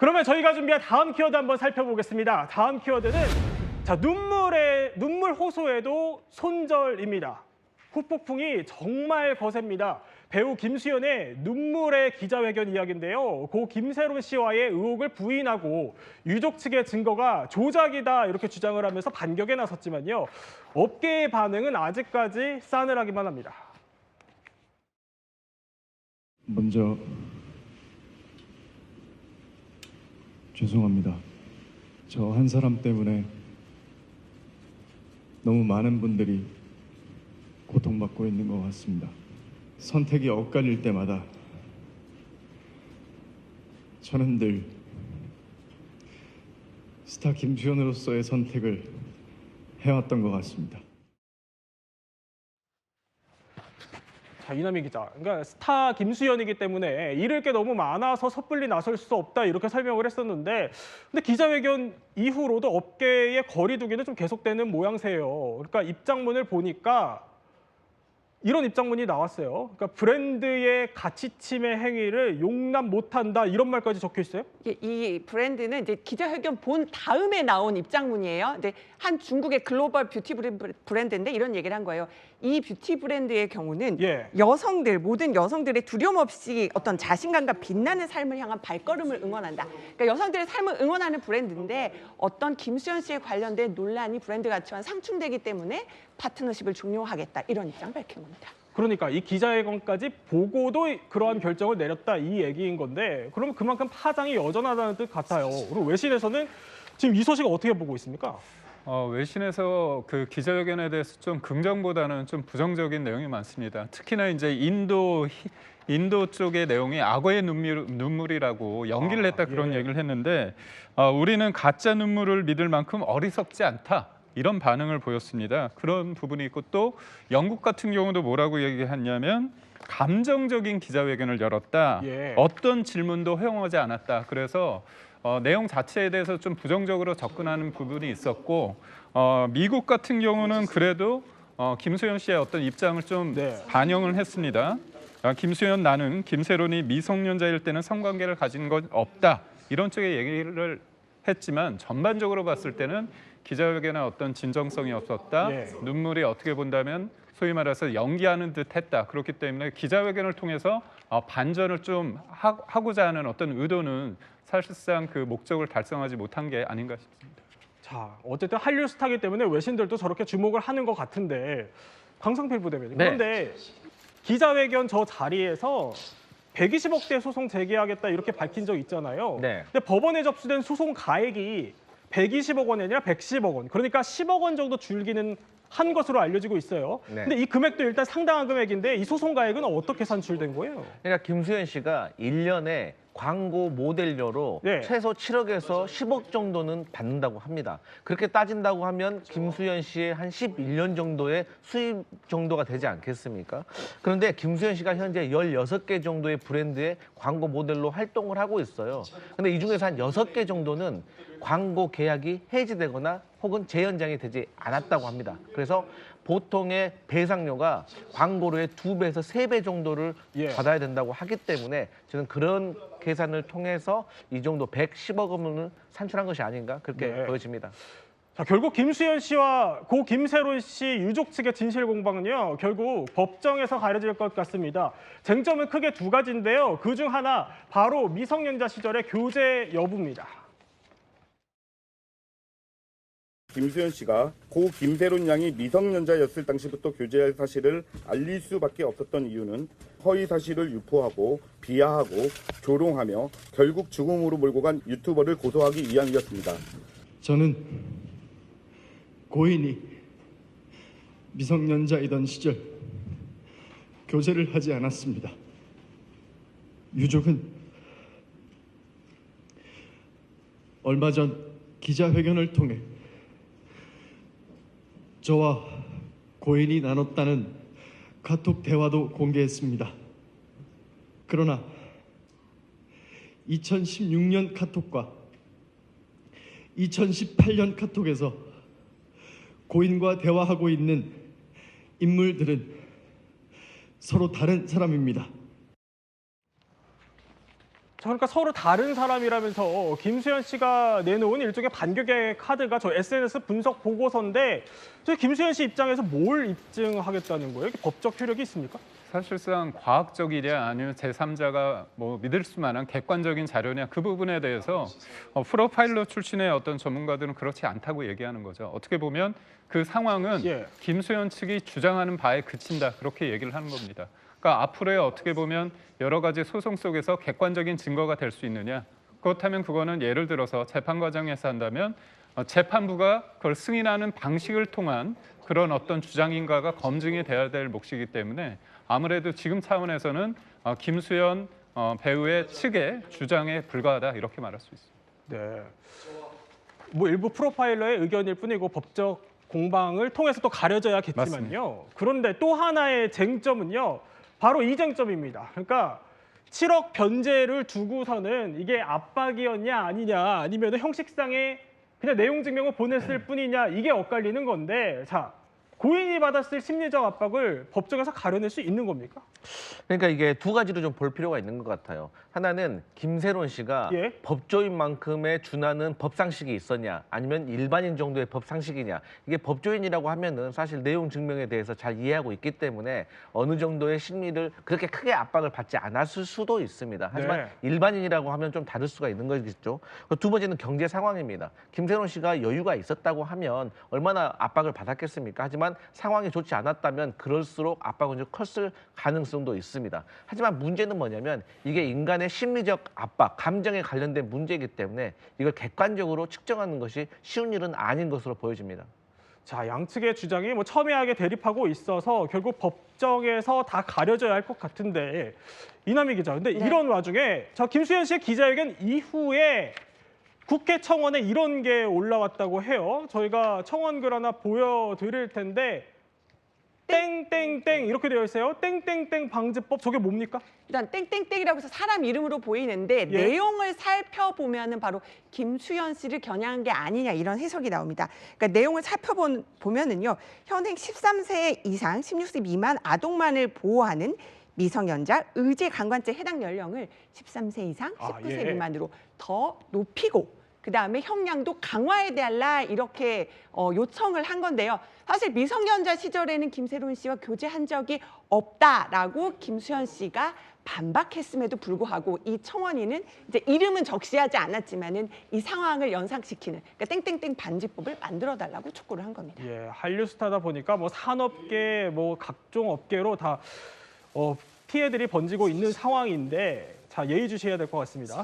그러면 저희가 준비한 다음 키워드 한번 살펴보겠습니다. 다음 키워드는 자 눈물의 눈물 호소에도 손절입니다. 후폭풍이 정말 거셉니다. 배우 김수현의 눈물의 기자회견 이야기인데요. 고 김세론 씨와의 의혹을 부인하고 유족 측의 증거가 조작이다 이렇게 주장을 하면서 반격에 나섰지만요. 업계의 반응은 아직까지 싸늘하기만 합니다. 먼저 죄송합니다. 저 한 사람 때문에 너무 많은 분들이 고통받고 있는 것 같습니다. 선택이 엇갈릴 때마다 저는 늘 스타 김수현으로서의 선택을 해왔던 것 같습니다. 자, 이남희 기자. 그러니까 스타 김수현이기 때문에 잃을 게 너무 많아서 섣불리 나설 수 없다 이렇게 설명을 했었는데 근데 기자회견 이후로도 업계의 거리두기는 좀 계속되는 모양새예요. 그러니까 입장문을 보니까 이런 입장문이 나왔어요. 그러니까 브랜드의 가치 침해 행위를 용납 못한다 이런 말까지 적혀 있어요. 이- 이 브랜드는 이제 기자회견 본 다음에 나온 입장문이에요. 근데 한 중국의 글로벌 뷰티 브랜- 브랜드인데 이런 얘기를 한 거예요. 이 뷰티 브랜드의 경우는 예. 여성들 모든 여성들의 두려움 없이 어떤 자신감과 빛나는 삶을 향한 발걸음을 응원한다. 그러니까 여성들의 삶을 응원하는 브랜드인데 어떤 김수현 씨에 관련된 논란이 브랜드 가치와 상충되기 때문에 파트너십을 종료하겠다 이런 입장을 밝힌 겁니다. 그러니까 이 기자회견까지 보고도 그러한 결정을 내렸다 이 얘기인 건데 그러면 그만큼 파장이 여전하다는 뜻 같아요. 그리고 외신에서는 지금 이 소식을 어떻게 보고 있습니까? 어, 외신에서 그 기자회견에 대해서 좀 긍정보다는 좀 부정적인 내용이 많습니다. 특히나 이제 인도 히- 인도 쪽의 내용이 악어의 눈물, 눈물이라고 연기를 아, 했다 그런 예. 얘기를 했는데 어, 우리는 가짜 눈물을 믿을 만큼 어리석지 않다. 이런 반응을 보였습니다. 그런 부분이 있고 또 영국 같은 경우도 뭐라고 얘기했냐면 감정적인 기자회견을 열었다. 예. 어떤 질문도 허용하지 않았다. 그래서 어, 내용 자체에 대해서 좀 부정적으로 접근하는 부분이 있었고 어, 미국 같은 경우는 그래도 어, 김수현 씨의 어떤 입장을 좀 네. 반영을 했습니다. 아, 김수현 나는 김세론이 미성년자일 때는 성관계를 가진 건 없다 이런 쪽의 얘기를 했지만 전반적으로 봤을 때는 기자회견에 어떤 진정성이 없었다 예. 눈물이 어떻게 본다면 소위 말해서 연기하는 듯 했다 그렇기 때문에 기자회견을 통해서 어, 반전을 좀 하, 하고자 하는 어떤 의도는 사실상 그 목적을 달성하지 못한 게 아닌가 싶습니다. 자, 어쨌든 한류 스타기 때문에 외신들도 저렇게 주목을 하는 것 같은데 강성필 부대변인 네. 그런데 기자회견 저 자리에서 120억 대 소송 제기하겠다 이렇게 밝힌 적 있잖아요. 네. 근데 법원에 접수된 소송 가액이 120억 원이 아니라 110억 원. 그러니까 10억 원 정도 줄기는 한 것으로 알려지고 있어요. 네. 근데 이 금액도 일단 상당한 금액인데 이 소송 가액은 어떻게 산출된 거예요? 그러니까 김수현 씨가 일년에 광고 모델료로 네. 최소 7억에서 10억 정도는 받는다고 합니다. 그렇게 따진다고 하면 김수현 씨의 한 11년 정도의 수입 정도가 되지 않겠습니까? 그런데 김수현 씨가 현재 16개 정도의 브랜드의 광고 모델로 활동을 하고 있어요. 근데 이 중에서 한 6개 정도는 광고 계약이 해지되거나 혹은 재연장이 되지 않았다고 합니다. 그래서 보통의 배상료가 광고료의 두 배에서 세 배 정도를 예. 받아야 된다고 하기 때문에 저는 그런 계산을 통해서 이 정도 110억 원을 산출한 것이 아닌가 그렇게 네. 보여집니다. 자, 결국 김수현 씨와 고 김세론 씨 유족 측의 진실 공방은요, 결국 법정에서 가려질 것 같습니다. 쟁점은 크게 두 가지인데요. 그 중 하나 바로 미성년자 시절의 교제 여부입니다. 김수현 씨가 고 김세론 양이 미성년자였을 당시부터 교제할 사실을 알릴 수밖에 없었던 이유는 허위 사실을 유포하고 비하하고 조롱하며 결국 죽음으로 몰고 간 유튜버를 고소하기 위함이었습니다. 저는 고인이 미성년자이던 시절 교제를 하지 않았습니다. 유족은 얼마 전 기자회견을 통해 저와 고인이 나눴다는 카톡 대화도 공개했습니다. 그러나 2016년 카톡과 2018년 카톡에서 고인과 대화하고 있는 인물들은 서로 다른 사람입니다. 자, 그러니까 서로 다른 사람이라면서 김수현 씨가 내놓은 일종의 반격의 카드가 저 SNS 분석 보고서인데 저 김수현 씨 입장에서 뭘 입증하겠다는 거예요? 법적 효력이 있습니까? 사실상 과학적이냐 아니면 제3자가 뭐 믿을 수만한 객관적인 자료냐 그 부분에 대해서 어, 프로파일러 출신의 어떤 전문가들은 그렇지 않다고 얘기하는 거죠. 어떻게 보면 그 상황은 예. 김수현 측이 주장하는 바에 그친다 그렇게 얘기를 하는 겁니다. 그러니까 앞으로의 어떻게 보면 여러 가지 소송 속에서 객관적인 증거가 될 수 있느냐 그렇다면 그거는 예를 들어서 재판 과정에서 한다면 어, 재판부가 그걸 승인하는 방식을 통한 그런 어떤 주장인가가 검증이 돼야 될 몫이기 때문에 아무래도 지금 차원에서는 어, 김수현 어, 배우의 측의 주장에 불과하다 이렇게 말할 수 있습니다. 네. 뭐 일부 프로파일러의 의견일 뿐이고 법적 공방을 통해서 또 가려져야겠지만요. 맞습니다. 그런데 또 하나의 쟁점은요. 바로 이 쟁점입니다. 그러니까 7억 변제를 두고서는 이게 압박이었냐 아니냐 아니면 형식상의 그냥 내용 증명을 보냈을 뿐이냐 이게 엇갈리는 건데 자 고인이 받았을 심리적 압박을 법정에서 가려낼 수 있는 겁니까? 그러니까 이게 두 가지로 좀 볼 필요가 있는 것 같아요. 하나는 김세론 씨가 예. 법조인 만큼의 준하는 법상식이 있었냐, 아니면 일반인 정도의 법상식이냐. 이게 법조인이라고 하면은 사실 내용 증명에 대해서 잘 이해하고 있기 때문에 어느 정도의 심리를 그렇게 크게 압박을 받지 않았을 수도 있습니다. 하지만 네. 일반인이라고 하면 좀 다를 수가 있는 거겠죠. 그두 번째는 경제 상황입니다. 김세론 씨가 여유가 있었다고 하면 얼마나 압박을 받았겠습니까? 하지만 상황이 좋지 않았다면 그럴수록 압박은 좀 컸을 가능성도 있습니다. 하지만 문제는 뭐냐면 이게 인간의 심리적 압박, 감정에 관련된 문제이기 때문에 이걸 객관적으로 측정하는 것이 쉬운 일은 아닌 것으로 보여집니다. 자, 양측의 주장이 뭐 첨예하게 대립하고 있어서 결국 법정에서 다 가려져야 할 것 같은데 이남희 기자, 근데 네. 이런 와중에 저 김수현 씨의 기자회견 이후에 국회 청원에 이런 게 올라왔다고 해요. 저희가 청원글 하나 보여드릴 텐데 땡땡땡 이렇게 되어 있어요. 땡땡땡 방지법 저게 뭡니까? 일단 땡땡땡이라고 해서 사람 이름으로 보이는데 예. 내용을 살펴보면 은 바로 김수현 씨를 겨냥한 게 아니냐 이런 해석이 나옵니다. 그러니까 내용을 살펴보면 은요. 현행 13세 이상 16세 미만 아동만을 보호하는 미성년자 의제 강관죄 해당 연령을 13세 이상 아, 19세 예. 미만으로 더 높이고 그다음에 형량도 강화해 달라 이렇게 어, 요청을 한 건데요. 사실 미성년자 시절에는 김세론 씨와 교제한 적이 없다라고 김수현 씨가 반박했음에도 불구하고 이 청원인은 이제 이름은 적시하지 않았지만은 이 상황을 연상시키는 그러니까 땡땡땡 반지법을 만들어 달라고 촉구를 한 겁니다. 예, 한류 스타다 보니까 뭐 산업계, 뭐 각종 업계로 다 어, 피해들이 번지고 있는 상황인데 자 예의 주시해야 될 것 같습니다.